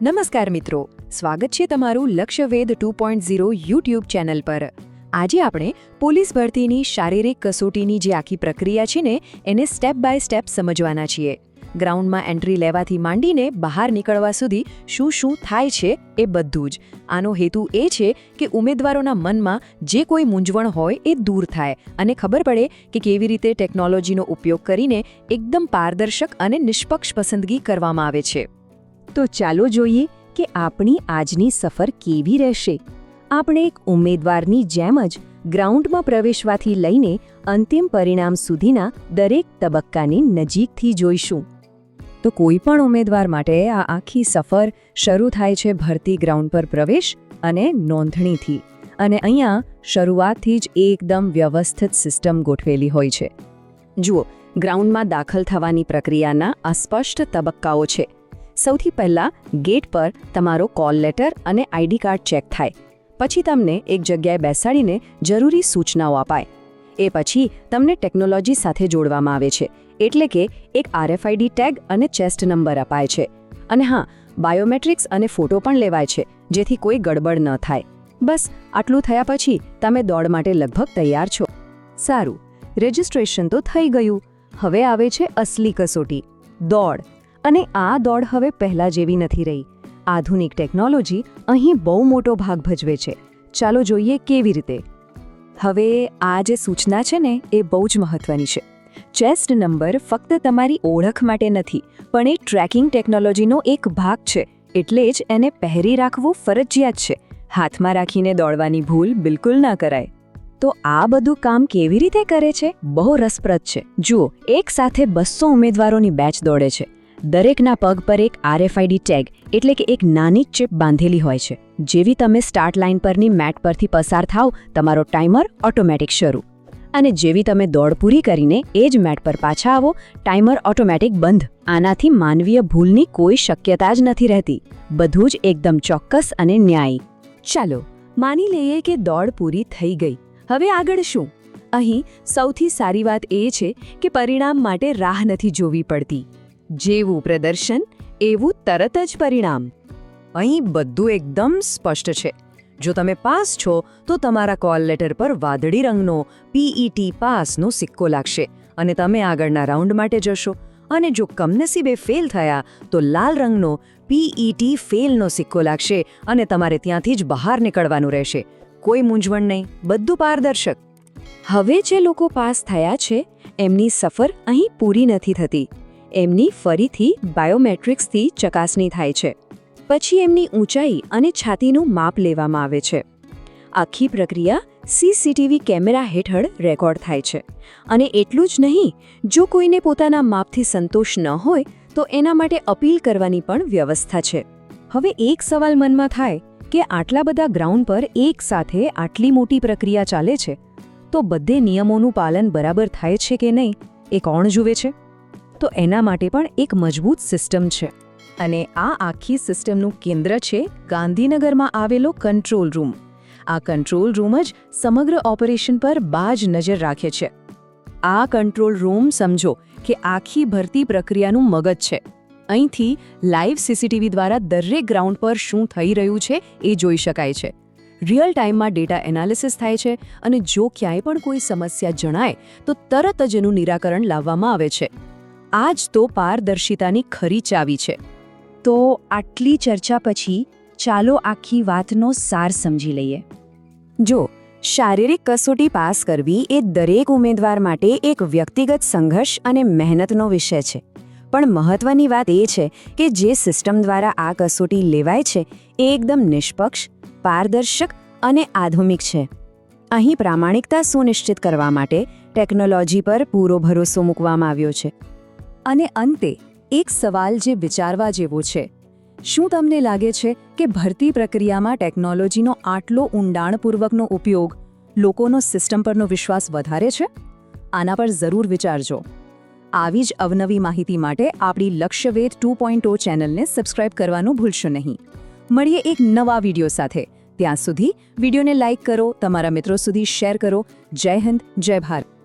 નમસ્કાર મિત્રો, સ્વાગત છે તમારું Lakshyaved two point zero YouTube channel પર. આજે આપણે પોલીસ ભરતીની શારીરિક કસોટીની જે આખી પ્રક્રિયા છે ને, એને સ્ટેપ બાય સ્ટેપ સમજવાના છીએ. ગ્રાઉન્ડમાં એન્ટ્રી લેવાથી માંડીને બહાર નીકળવા સુધી શું શું થાય છે એ બધું જ. આનો હેતુ એ છે કે ઉમેદવારોના મનમાં જે કોઈ મૂંઝવણ હોય એ દૂર થાય અને ખબર પડે કે કેવી રીતે ટેકનોલોજીનો ઉપયોગ કરીને એકદમ પારદર્શક અને નિષ્પક્ષ પસંદગી કરવામાં આવે છે. તો ચાલો જોઈએ કે આપણી આજની સફર કેવી રહેશે. આપણે એક ઉમેદવારની જેમ જ ગ્રાઉન્ડમાં પ્રવેશવાથી લઈને અંતિમ પરિણામ સુધીના દરેક તબક્કાની નજીકથી જોઈશું. તો કોઈ પણ ઉમેદવાર માટે આ આખી સફર શરૂ થાય છે ભરતી ગ્રાઉન્ડ પર પ્રવેશ અને નોંધણીથી. અને અહીંયા શરૂઆતથી જ એકદમ વ્યવસ્થિત સિસ્ટમ ગોઠવેલી હોય છે. જુઓ, ગ્રાઉન્ડમાં દાખલ થવાની પ્રક્રિયાના અસ્પષ્ટ તબક્કાઓ છે. સૌથી પહેલાં ગેટ પર તમારો કોલ લેટર અને આઈડી કાર્ડ ચેક થાય. પછી તમને એક જગ્યાએ બેસાડીને જરૂરી સૂચનાઓ અપાય. એ પછી તમને ટેકનોલોજી સાથે જોડવામાં આવે છે, એટલે કે એક આરએફઆઈડી ટેગ અને ચેસ્ટ નંબર અપાય છે. અને હા, બાયોમેટ્રિક્સ અને ફોટો પણ લેવાય છે, જેથી કોઈ ગડબડ ન થાય. બસ, આટલું થયા પછી તમે દોડ માટે લગભગ તૈયાર છો. સારું, રજિસ્ટ્રેશન તો થઈ ગયું. હવે આવે છે અસલી કસોટી. દોડ. અને આ દોડ હવે પહેલા જેવી નથી રહી. આધુનિક ટેકનોલોજી અહીં બહુ મોટો ભાગ ભજવે છે. ચાલો જોઈએ કેવી રીતે. હવે આ જે સૂચના છે ને, એ બહુ જ મહત્વની છે. ચેસ્ટ નંબર ફક્ત તમારી ઓળખ માટે નથી, પણ એ ટ્રેકિંગ ટેકનોલોજીનો એક ભાગ છે, એટલે જ એને પહેરી રાખવું ફરજિયાત છે. હાથમાં રાખીને દોડવાની ભૂલ બિલકુલ ના કરાય. તો આ બધું કામ કેવી રીતે કરે છે? બહુ રસપ્રદ છે. જુઓ, એક સાથે બસો ઉમેદવારોની બેચ દોડે છે. દરેકના પગ પર એક આરએફઆઈડી ટેગ એટલે કે એક નાની ચિપ બાંધેલી હોય છે, જેવી તમે સ્ટાર્ટ લાઇન પરની મેટ પરથી પસાર થાવ તમારો ટાઈમર ઓટોમેટિક શરૂ. અને જેવી તમે દોડ પૂરી કરીને એ જ મેટ પર પાછા આવો, ટાઈમર ઓટોમેટિક બંધ. આનાથી માનવીય ભૂલની કોઈ શક્યતા જ નથી રહેતી. બધું જ એકદમ ચોક્કસ અને ન્યાયી. ચાલો, માની લઈએ કે દોડ પૂરી થઈ ગઈ. હવે આગળ શું? અહીં સૌથી સારી વાત એ છે કે પરિણામ માટે રાહ નથી જોવી પડતી. જેવું પ્રદર્શન, એવું તરત જ પરિણામ. અહીં બધું એકદમ સ્પષ્ટ છે. જો તમે પાસ છો, તો તમારા કોલ લેટર પર વાદળી રંગનો પીઈટી પાસનો સિક્કો લાગશે અને તમે આગળના રાઉન્ડ માટે જશો. અને જો કમનસીબે ફેલ થયા, તો લાલ રંગનો પીઈટી ફેલનો સિક્કો લાગશે અને તમારે ત્યાંથી જ બહાર નીકળવાનું રહેશે. કોઈ મૂંઝવણ નહીં, બધું પારદર્શક. હવે જે લોકો પાસ થયા છે, એમની સફર અહીં પૂરી નથી થતી. એમની ફરીથી બાયોમેટ્રિક્સથી ચકાસણી થાય છે. પછી એમની ઊંચાઈ અને છાતીનું માપ લેવામાં આવે છે. આખી પ્રક્રિયા સીસીટીવી કેમેરા હેઠળ રેકોર્ડ થાય છે. અને એટલું જ નહીં, જો કોઈને પોતાના માપથી સંતોષ ન હોય, તો એના માટે અપીલ કરવાની પણ વ્યવસ્થા છે. હવે એક સવાલ મનમાં થાય કે આટલા બધા ગ્રાઉન્ડ પર એક સાથે આટલી મોટી પ્રક્રિયા ચાલે છે, તો બધે નિયમોનું પાલન બરાબર થાય છે કે નહીં, એ કોણ જુએ છે? તો એના માટે પણ એક મજબૂત સિસ્ટમ છે. અને આ આખી સિસ્ટમનું કેન્દ્ર છે ગાંધીનગરમાં આવેલો કંટ્રોલ રૂમ. આ કંટ્રોલ રૂમ જ સમગ્ર ઓપરેશન પર બાજ નજર રાખે છે. આ કંટ્રોલ રૂમ સમજો કે આખી ભરતી પ્રક્રિયાનું મગજ છે. અહીંથી લાઈવ સીસીટીવી દ્વારા દરેક ગ્રાઉન્ડ પર શું થઈ રહ્યું છે એ જોઈ શકાય છે. રિયલ ટાઈમમાં ડેટા એનાલિસિસ થાય છે અને જો ક્યાંય પણ કોઈ સમસ્યા જણાય, તો તરત જ એનું નિરાકરણ લાવવામાં આવે છે. આ જ તો પારદર્શિતાની ખરી ચાવી છે. તો આટલી ચર્ચા પછી ચાલો આખી વાતનો સાર સમજી લઈએ. જો, શારીરિક કસોટી પાસ કરવી એ દરેક ઉમેદવાર માટે એક વ્યક્તિગત સંઘર્ષ અને મહેનતનો વિષય છે. પણ મહત્વની વાત એ છે કે જે સિસ્ટમ દ્વારા આ કસોટી લેવાય છે એ એકદમ નિષ્પક્ષ, પારદર્શક અને આધુનિક છે. અહીં પ્રામાણિકતા સુનિશ્ચિત કરવા માટે ટેકનોલોજી પર પૂરો ભરોસો મૂકવામાં આવ્યો છે. અને અંતે એક સવાલ જે વિચારવા જેવો છે. શું તમને લાગે છે કે ભરતી પ્રક્રિયામાં ટેકનોલોજીનો આટલો ઊંડાણપૂર્વકનો ઉપયોગ લોકોનો સિસ્ટમ પરનો વિશ્વાસ વધારે છે? આના પર જરૂર વિચારજો. આવી જ અવનવી માહિતી માટે આપણી લક્ષ્યવેદ ટુ પોઈન્ટ ઓ ચેનલને સબસ્ક્રાઇબ કરવાનું ભૂલશો નહીં. મળીએ એક નવા વીડિયો સાથે. ત્યાં સુધી વિડીયોને લાઇક કરો, તમારા મિત્રો સુધી શેર કરો. જય હિન્દ, જય ભારત.